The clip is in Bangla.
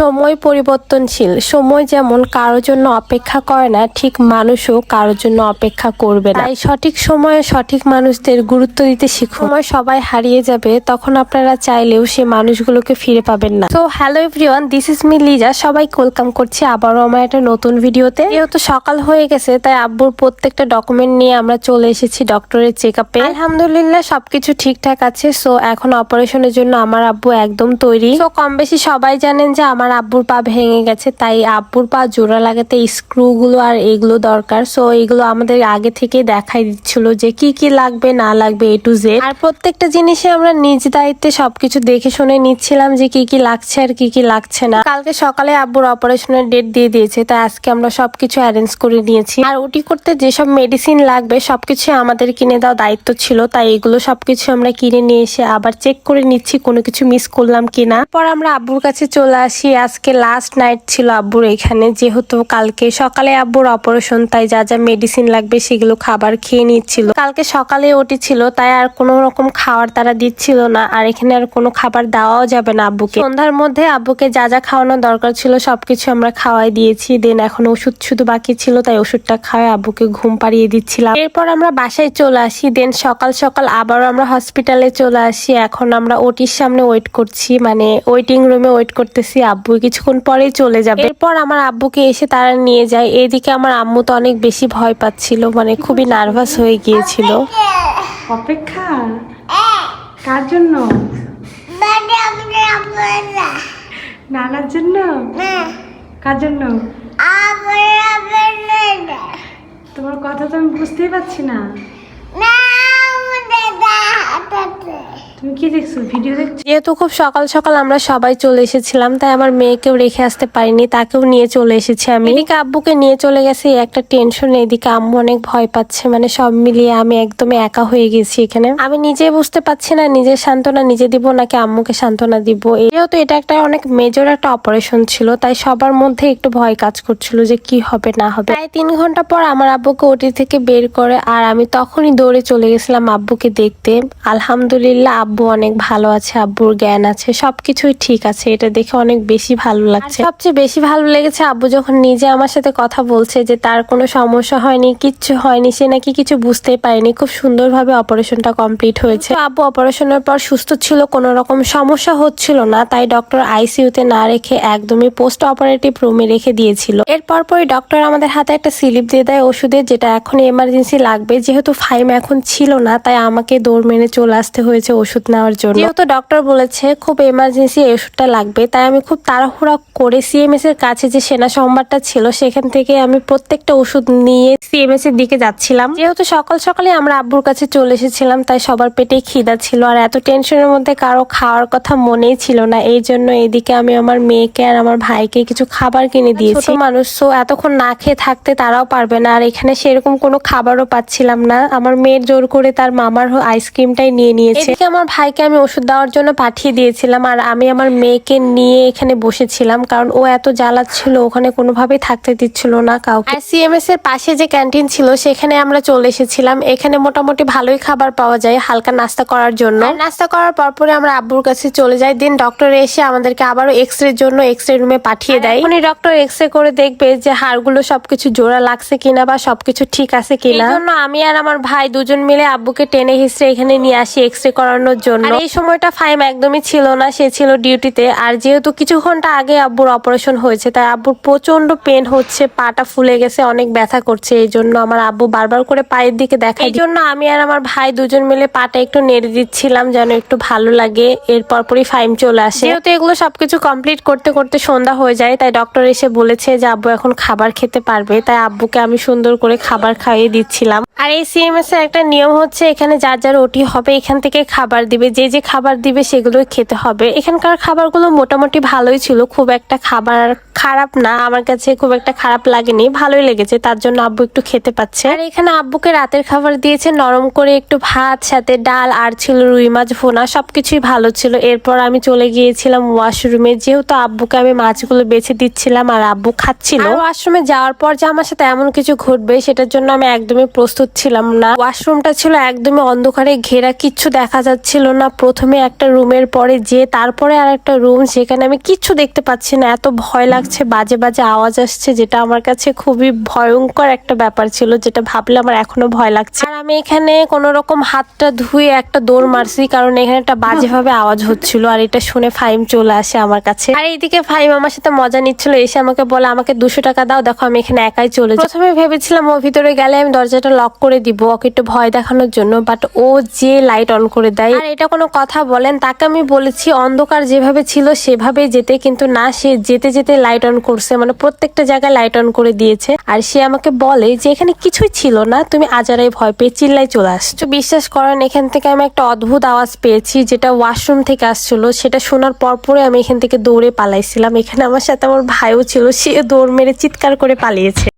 সময় পরিবর্তনশীল। সময় যেমন কারোর জন্য অপেক্ষা করে না, ঠিক মানুষও কারোর জন্য অপেক্ষা করবে না। তাই সঠিক সময়ে সঠিক মানুষদের গুরুত্ব দিতে শিখুন। সময় সবাই হারিয়ে যাবে, তখন আপনারা চাইলেও সে মানুষগুলোকে ফিরে পাবেন না। তো hello everyone this is me Liza সবাই ওয়েলকাম করছি আবারও আমার একটা নতুন ভিডিওতে। যেহেতু সকাল হয়ে গেছে, তাই আব্বুর প্রত্যেকটা ডকুমেন্ট নিয়ে আমরা চলে এসেছি ডক্টরের চেক আপে আলহামদুলিল্লাহ, সবকিছু ঠিকঠাক আছে। সো এখন অপারেশনের জন্য আমার আব্বু একদম তৈরি। তো কম বেশি সবাই জানেন যে আমার আব্বুর পা ভেঙে গেছে, তাই আব্বুর পা জোড়া লাগাতে স্ক্রু গুলো আর এগুলো দরকার। সো এগুলো আমাদের আগে থেকে দেখাই দিচ্ছিল যে কি কি লাগবে, না লাগবে এ টু জেড আর প্রত্যেকটা জিনিসে আমরা নিজ দায়িত্বে সবকিছু দেখে শুনে নিচ্ছিলাম যে কি কি লাগছে আর কি কি লাগছে না। কালকে সকালে আব্বুর অপারেশনের ডেট দিয়ে দিয়েছে, তাই আজকে আমরা সবকিছু অ্যারেঞ্জ করে নিয়েছি। আর ওটি করতে যেসব মেডিসিন লাগবে সবকিছু আমাদের কিনে দেওয়া দায়িত্ব ছিল, তাই এগুলো সবকিছু আমরা কিনে নিয়ে এসে আবার চেক করে নিচ্ছি, কোনো কিছু মিস করলাম কিনা। পর আমরা আব্বুর কাছে চলে আসি আজকে লাস্ট নাইট ছিল আব্বুর এখানে। যেহেতু কালকে সকালে আব্বুর অপারেশন তাই যা যা মেডিসিন লাগবে সেগুলো খাবার খেয়ে নিচ্ছিল। কালকে সকালে ওটি ছিল তাই আর কোনো রকম খাবার তারা দিচ্ছিল না। আর এখানে আর কোনো খাবার দেওয়াও যাবে না আব্বুকে। সন্ধ্যার মধ্যে আব্বুকে যা যা খাওয়ানো দরকার ছিল সবকিছু আমরা খাওয়াই দিয়েছি। দেন এখন ওষুধ শুধু বাকি ছিল, তাই ওষুধটা খাওয়াই আব্বুকে ঘুম পাড়িয়ে দিচ্ছিলাম। এরপর আমরা বাসায় চলে আসি। দেন সকাল সকাল আবারও আমরা হসপিটালে চলে আসি। এখন আমরা ওটির সামনে ওয়েট করছি। মানে ওয়েটিং রুমে ওয়েট করতেছি আব্বু। কিছুক্ষণ পরেই চলে যাবে। এরপর আমার আব্বুকে এসে তারা নিয়ে যায়। এদিকে আমার আম্মু তো অনেক বেশি ভয় পাচ্ছিল মানে খুবই নার্ভাস হয়ে গিয়েছিল। অপেক্ষা? কার জন্য? নানার জন্য? কার জন্য। তোমার কথা তো আমি বুঝতেই পারছি না। তুমি কি দেখছ? ভিডিও দেখছ? যেহেতু খুব সকাল সকাল আমরা সবাই চলে এসেছিলাম তাই আমার মেয়েকেও রেখে আসতে পারিনি তাকেও নিয়ে চলে এসেছি আমি। এদিকে আব্বুকে নিয়ে চলে গেছে একটা টেনশন এদিকে আম্মু অনেক ভয় পাচ্ছে মানে সব মিলিয়ে আমি একদমই একা হয়ে গেছি এখানে। আমি নিজে বুঝতে পারছি না নিজের সান্ত্বনা নিজে দিব নাকি আম্মুকে সান্ত্বনা দিব? যেহেতু এটা একটা অনেক মেজর একটা অপারেশন ছিল তাই সবার মধ্যে একটু ভয় কাজ করছিল যে কি হবে না হবে। প্রায় তিন ঘণ্টা পর আমার আব্বুকে ওটি থেকে বের করে আর আমি তখনই দৌড়ে চলে গেছিলাম আব্বুকে দেখতে। আলহামদুলিল্লাহ আব্বু অনেক ভালো আছে আব্বুর জ্ঞান আছে সবকিছুই ঠিক আছে। এটা দেখে অনেক বেশি ভালো লাগছে। সবচেয়ে বেশি ভালো লেগেছে আব্বু যখন নিজে আমার সাথে কথা বলছে যে তার কোনো সমস্যা হয়নি কিচ্ছু হয়নি সে নাকি কিছু বুঝতেই পারেনি খুব সুন্দরভাবে অপারেশনটা কমপ্লিট হয়েছে। আব্বু অপারেশনের পর সুস্থ ছিল কোনো রকম সমস্যা হচ্ছিল না তাই ডক্টর আইসিইউতে না রেখে একদমই পোস্ট অপারেটিভ রুমে রেখে দিয়েছিল। এরপর পরই ডক্টর আমাদের হাতে একটা স্লিপ দিয়ে দেয় ওষুধের যেটা এখন এমার্জেন্সি লাগবে যেহেতু ফাইম এখন ছিল না তাই আমাকে দৌড় মেনে চলে আসতে হয়েছে ওষুধ নেওয়ার জন্য। যেহেতু ডক্টর বলেছে খুব এমার্জেন্সি এই ওষুধটা লাগবে তাই আমি খুব তাড়াহুড়া করে সিএমএস এর কাছে যে সেনা সম্ভারটা ছিল সেখান থেকে আমি প্রত্যেকটা ওষুধ নিয়ে সিএমএস এর দিকে যাচ্ছিলাম। যেহেতু সকাল সকালে আমরা আব্বুর কাছে চলে এসেছিলাম তাই সবার পেটেই খিদা ছিল। আর এত টেনশনের মধ্যে কারও খাওয়ার কথা মনেই ছিল না। এই জন্য এদিকে আমি আমার মেয়েকে আর আমার ভাইকে কিছু খাবার কিনে দিয়েছি। ছোট মানুষ তো এতক্ষণ না খেয়ে থাকতে তারাও পারবে না। আর এখানে সেরকম কোনো খাবারও পাচ্ছিলাম না। আমার মেয়ের জোর করে তার মামার আইসক্রিমটাই নিয়ে নিয়েছে। এদিকে আমার ভাইকে আমি ওষুধ দেওয়ার জন্য পাঠিয়ে দিয়েছিলাম আর আমি আমার মেয়েকে নিয়ে এখানে বসেছিলাম কারণ ও এত জ্বালাচ্ছিল ওখানে কোনোভাবেই থাকতে দিচ্ছিল না কাউকে। আর সিএমএস এর পাশে যে ক্যান্টিন ছিল সেখানে আমরা চলে এসেছিলাম। এখানে মোটামুটি ভালোই খাবার পাওয়া যায় হালকা নাস্তা করার জন্য। নাস্তা করার পরপরে আমরা আব্বুর কাছে চলে যাই। দিন ডক্টর এসে আমাদেরকে আবারও এক্স রের জন্য এক্স রে রুমে পাঠিয়ে দেয়। উনি ডক্টর এক্স রে করে দেখবে যে হাড়গুলো সবকিছু জোড়া লাগছে কিনা বা সবকিছু ঠিক আছে কিনা। জন্য আমি আর আমার ভাই দুজন মিলে আব্বুকে টেনে হিসড়ে এখানে নিয়ে আসি এক্স রে করানোর জন্য। আর এই সময়টা ফাইম একদমই ছিল না সে ছিল ডিউটিতে। আর যেহেতু কিছু ঘণ্টা আগে আব্বুর অপারেশন হয়েছে তাই আব্বুর প্রচণ্ড পেন হচ্ছে পাটা ফুলে গেছে অনেক ব্যথা করছে এই জন্য আমার আব্বু বারবার করে পায়ের দিকে দেখায় এই জন্য আমি আর আমার ভাই দুজন মিলে পাটা একটু নেড়ে দিচ্ছিলাম যেন একটু ভালো লাগে এরপর পরই ফাইম চলে আসে। যেহেতু এগুলো সবকিছু কমপ্লিট করতে করতে সন্ধ্যা হয়ে যায় তাই ডক্টর এসে বলেছে যে আব্বু এখন খাবার খেতে পারবে তাই আব্বুকে আমি সুন্দর করে খাবার খাইয়ে দিচ্ছিলাম। আর এই সিএমএস এর একটা নিয়ম হচ্ছে এখানে যার যার ওটি হবে এখান থেকে খাবার দিবে, যে যে খাবার দিবে সেগুলো খেতে হবে। এখানকার খাবারগুলো মোটামুটি ভালোই ছিল, খুব একটা খাবার খারাপ না আমার কাছে খুব একটা খারাপ লাগেনি ভালোই লেগেছে তার জন্য আব্বু একটু খেতে পাচ্ছে। আর এখানে আব্বুকে রাতের খাবার দিয়েছে নরম করে একটু ভাত সাথে ডাল আর ছিল রুই মাছ ভোনা সবকিছুই ভালো ছিল। এরপর আমি চলে গিয়েছিলাম ওয়াশরুমে যেহেতু আব্বুকে আমি মাছগুলো বেছে দিচ্ছিলাম আর আব্বু খাচ্ছিল। ওয়াশরুমে যাওয়ার পর যে আমার সাথে এমন কিছু ঘটবে সেটার জন্য আমি একদমই প্রস্তুত ছিলাম না। ওয়াশরুমটা ছিল একদমই অন্ধকারে ঘেরা কিচ্ছু দেখা যাচ্ছিল না। প্রথমে একটা রুমের পরে যে তারপরে আর একটা রুম সেখানে আমি কিচ্ছু দেখতে পাচ্ছি না এত ভয় লাগছে, বাজে বাজে আওয়াজ আসছে, যেটা আমার কাছে খুবই ভয়ঙ্কর একটা ব্যাপার ছিল, যেটা ভাবলে আমার এখনও ভয় লাগছে। আর আমি এখানে কোনো রকম হাতটা ধুয়ে একটা দৌড় মারছি, কারণ এখানে একটা বাজেভাবে আওয়াজ হচ্ছিল, আর এটা শুনে ফাইম চলে আসে আমার কাছে। আর এইদিকে ফাইম আমার সাথে মজা নিচ্ছিল, এসে আমাকে বলে, আমাকে দুশো টাকা দাও, দেখো আমি এখানে একাই চলে প্রথমে ভেবেছিলাম, ও ভিতরে গেলে আমি দরজাটা লক করে দিব, ওকে একটু ভয় দেখানোর জন্য। বাট ও যে লাইট অন করে দেয়, আর এটা কোনো কথা বলেন, তাকে আমি বলেছি, অন্ধকার যেভাবে ছিল সেভাবে যেতে, কিন্তু না, সে যেতে যেতে লাইট অন করছে মানে প্রত্যেকটা জায়গায় লাইট অন করে দিয়েছে। আর সে আমাকে বলে যে, এখানে কিছুই ছিল না, তুমি আজারাই ভয় পেয়ে চিল্লাই চলে আসছো। বিশ্বাস করেন, এখান থেকে আমি একটা অদ্ভুত আওয়াজ পেয়েছি, যেটা ওয়াশরুম থেকে আসছিল। সেটা শোনার পরপরে আমি এখান থেকে দৌড়ে পালাইছিলাম। এখানে আমার সাথে আমার ভাইও ছিল, সে দৌড় মেরে চিৎকার করে পালিয়েছে।